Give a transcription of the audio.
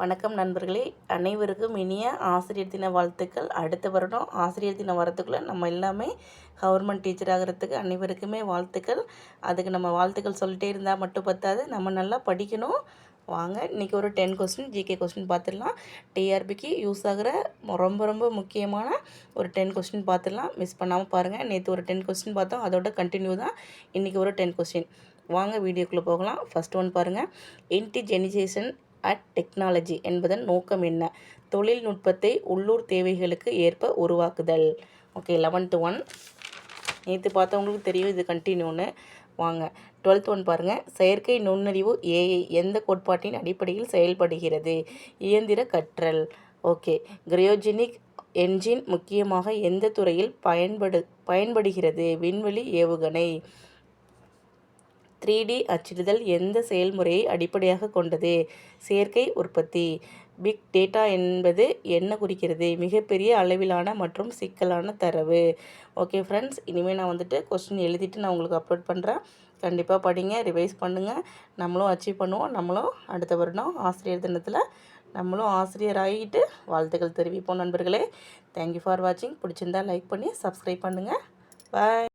வணக்கம் நண்பர்களே. அனைவருக்கும் இனிய ஆசிரியர் தின வாழ்த்துக்கள். அடுத்த வருடம் ஆசிரியர் தினம் வரத்துக்குள்ளே நம்ம எல்லாமே கவர்மெண்ட் டீச்சர் ஆகிறதுக்கு அனைவருக்குமே வாழ்த்துக்கள். அதுக்கு நம்ம வாழ்த்துக்கள் சொல்லிட்டே இருந்தால் மட்டும் பத்தாது. நம்ம நல்லா படிக்கணும். வாங்க இன்றைக்கி ஒரு டென் கொஸ்டின் ஜிகே கொஸ்டின் பார்த்துடலாம் டிஆர்பிக்கு யூஸ் ஆகிற ரொம்ப ரொம்ப முக்கியமான ஒரு டென் கொஸ்டின் பார்த்துடலாம் மிஸ் பண்ணாமல் பாருங்கள் நேற்று ஒரு டென் கொஸ்டின் பார்த்தோம். அதோட கண்டினியூ தான் இன்றைக்கி ஒரு டென் கொஸ்டின் வாங்க வீடியோக்குள்ளே போகலாம். ஃபஸ்ட் ஒன் பாருங்கள் இன்டிஜெனிசேஷன் அட் டெக்னாலஜி என்பதன் நோக்கம் என்ன? தொழில்நுட்பத்தை உள்ளூர் தேவைகளுக்கு ஏற்ப உருவாக்குதல். ஓகே லெவன்த்து ஒன் நேற்று பார்த்தவங்களுக்கு தெரியும் இது கண்டினியூன்னு வாங்க டுவெல்த் ஒன் பாருங்கள் செயற்கை நுண்ணறிவு ஏஐ எந்த கோட்பாட்டின் அடிப்படையில் செயல்படுகிறது? இயந்திர கற்றல். ஓகே கிரையோஜெனிக் என்ஜின் முக்கியமாக எந்த துறையில் பயன்படு பயன்படுகிறது? விண்வெளி ஏவுகணை. த்ரீ டி அச்சிடுதல் எந்த செயல்முறையை அடிப்படையாக கொண்டது? செயற்கை உற்பத்தி. பிக் டேட்டா என்பது என்ன குறிக்கிறது? மிகப்பெரிய அளவிலான மற்றும் சிக்கலான தரவு. ஓகே ஃப்ரெண்ட்ஸ் இனிமேல் நான் வந்துட்டு கொஸ்டின் எழுதிட்டு நான் உங்களுக்கு அப்லோட் பண்ணுறேன் கண்டிப்பாக படிங்க ரிவைஸ் பண்ணுங்கள் நம்மளும் அச்சீவ் பண்ணுவோம். நம்மளும் அடுத்த வருடம் ஆசிரியர் தினத்தில் நம்மளும் ஆசிரியர் ஆகிட்டு வாழ்த்துக்கள் தெரிவிப்போம் நண்பர்களே. தேங்க்யூ ஃபார் வாட்சிங் பிடிச்சிருந்தா லைக் பண்ணி சப்ஸ்கிரைப் பண்ணுங்கள் பாய்